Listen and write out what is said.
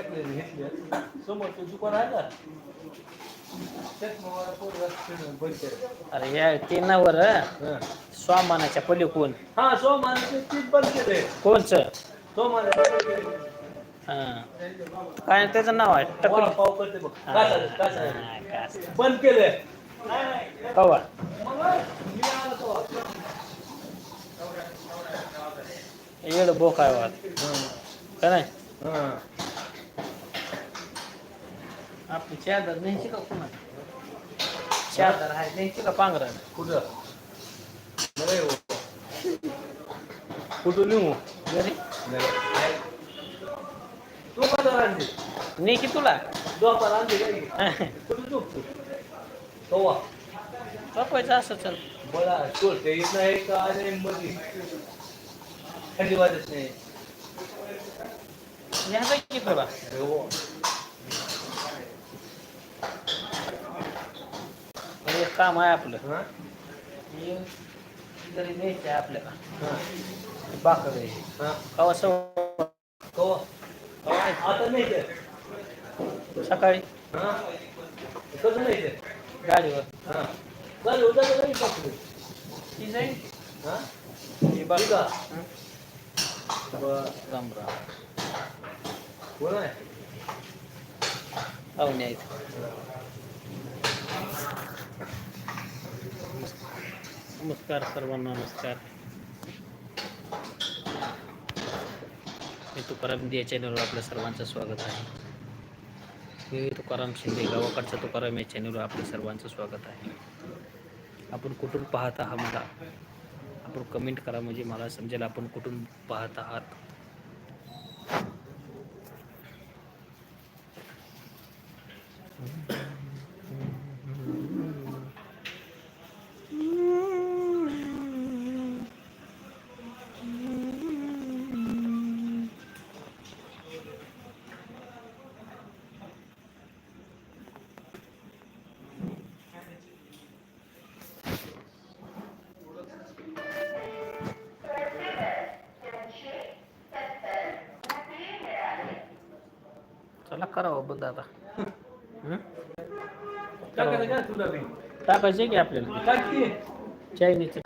टाकले घेतले समोर ते दुकान आहे बंद केलं. अरे या ते नावर हा. स्वामानाच्या पलीकडून. हा सोमाने तीच बंद केलंय कोणचं? हा. काय त्याचं नाव आहे? टकली. करते बघ. हा, कासार. बंद केलंय कवा मग मी आलो तेव्हा. येड बोक आहे वाट का नाही? हा. आपली चादर न्यायची का पुन्हा चादर आहे न्यायची का पांघरा कुठं? नाही हो. कुठून नेऊ? घरी. नाही. तू का आणते नाही की तुला? झोपायला आणते काय? कुठून झोपतो. कवा झोपायचं असं चल. बळा चोरते येत नाही का? अरे मध्ये थंडी वाजत नाही. न्यायचं की तुला हो. हे एक काम आहे आपलं. हा? तरी न्यायचं आहे आपल्याला. हा. बाकर हा. कवा सव कवा? आता नाही ते सकाळी. हा. कसं नाही ते गाडीवर. हा. चालेल उद्या तर नाही टाकलं. ती जाईल? हा. हं? बरं. जमरा कोण आहे? पाहुणे आहेत. नमस्कार सर्वांना नमस्कार. मी तुकाराम या चॅनलवर आपल्या सर्वांचं स्वागत आहे. मी तुकाराम शिंदे गावाकडचा तुकाराम या चॅनलवर आपल्या सर्वांचं स्वागत आहे. आपण कुठून पाहत आहात मला? आपण कमेंट करा म्हणजे मला समजेल आपण कुठून पाहत आहात? चला करावं बंद आता हं? टाकायचं का आपल्याला. चायनीचं